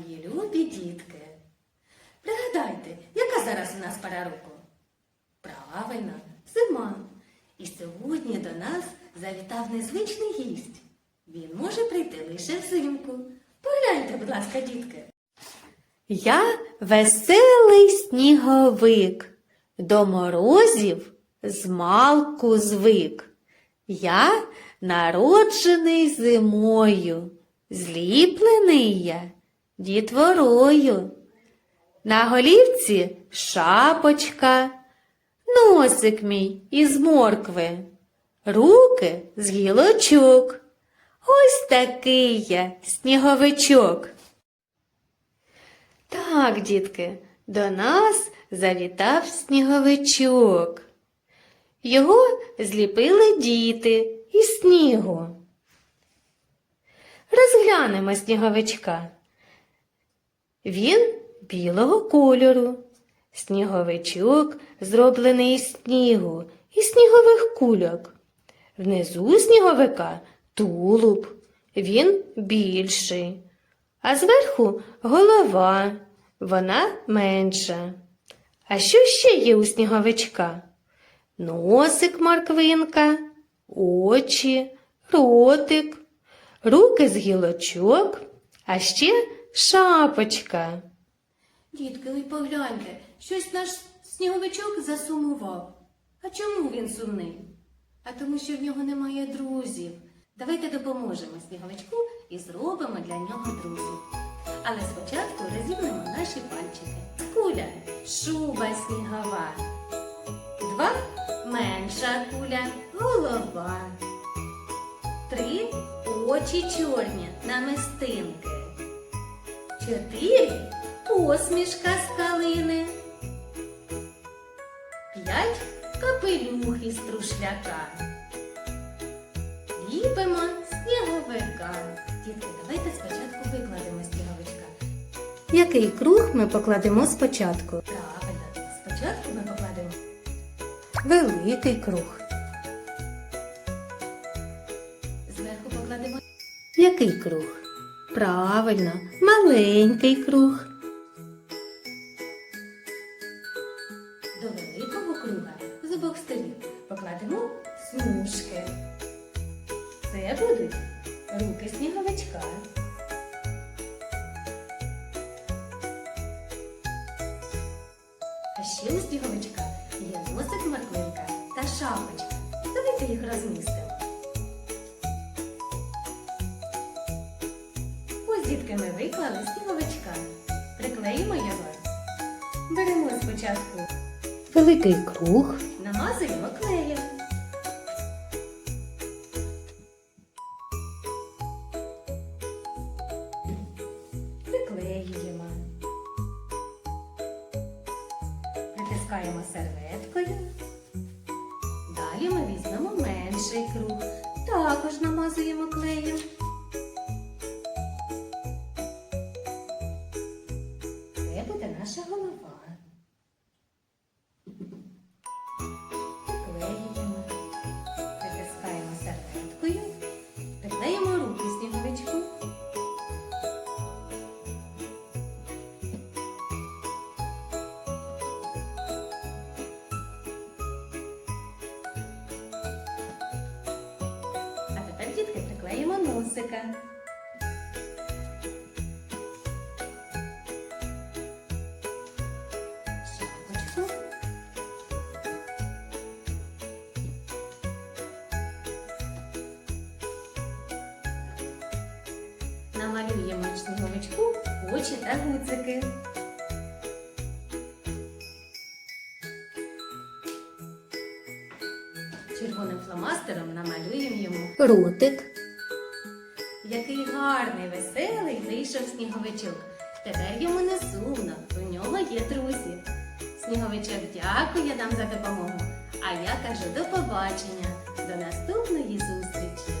Мої любі дітки. Пригадайте, яка зараз у нас пора року? Правильно, зима. І сьогодні до нас завітав незвичний гість. Він може прийти лише взимку. Погляньте, будь ласка, дітки. Я веселий сніговик, до морозів змалку звик. Я народжений зимою, зліплений я дітворою. На голівці шапочка, носик мій із моркви, руки з гілочок. Ось такий я сніговичок. Так, дітки, до нас завітав сніговичок. Його зліпили діти із снігу. Розглянемо сніговичка. Він білого кольору. Сніговичок зроблений із снігу і снігових кульок. Внизу сніговика тулуб. Він більший а зверху голова, вона менша. А що ще є у сніговичка? Носик морквинка, очі, ротик, руки з гілочок, а ще шапочка. Дітки, ви погляньте, щось наш сніговичок засумував. А чому він сумний? А тому, що в нього немає друзів. Давайте допоможемо сніговичку і зробимо для нього друзів. Але спочатку розімнемо наші пальчики. Куля шуба снігова. Два менша куля голова. Три очі чорні намистинки. Чотири посмішка з калини. П'ять капелюх із трушляка. Ліпимо сніговика. Дітки, давайте спочатку викладемо сніговичка. Який круг ми покладемо спочатку? Правильно, спочатку ми покладемо Великий круг. зверху покладемо Який круг? Правильно, маленький круг. до великого круга з обох сторін. Покладемо смужки. Це будуть руки сніговичка. А ще у сніговичка є носик морквинка та шапочка. Давайте їх розмістимо. Дітки ми виклали сніговичка. Приклеїмо його. Беремо спочатку, Великий круг. намазуємо клеєм. Приклеюємо. Притискаємо серветкою. Далі ми візьмемо менший круг. Також намазуємо клеєм. Шапочку. Намалюємо сніговичку очі та гуцики. Червоним фломастером намалюємо йому Ротик. Який гарний, веселий вийшов сніговичок. Тепер йому не сумно, у нього є друзі. Сніговичок дякує нам за допомогу. А я кажу до побачення, до наступної зустрічі.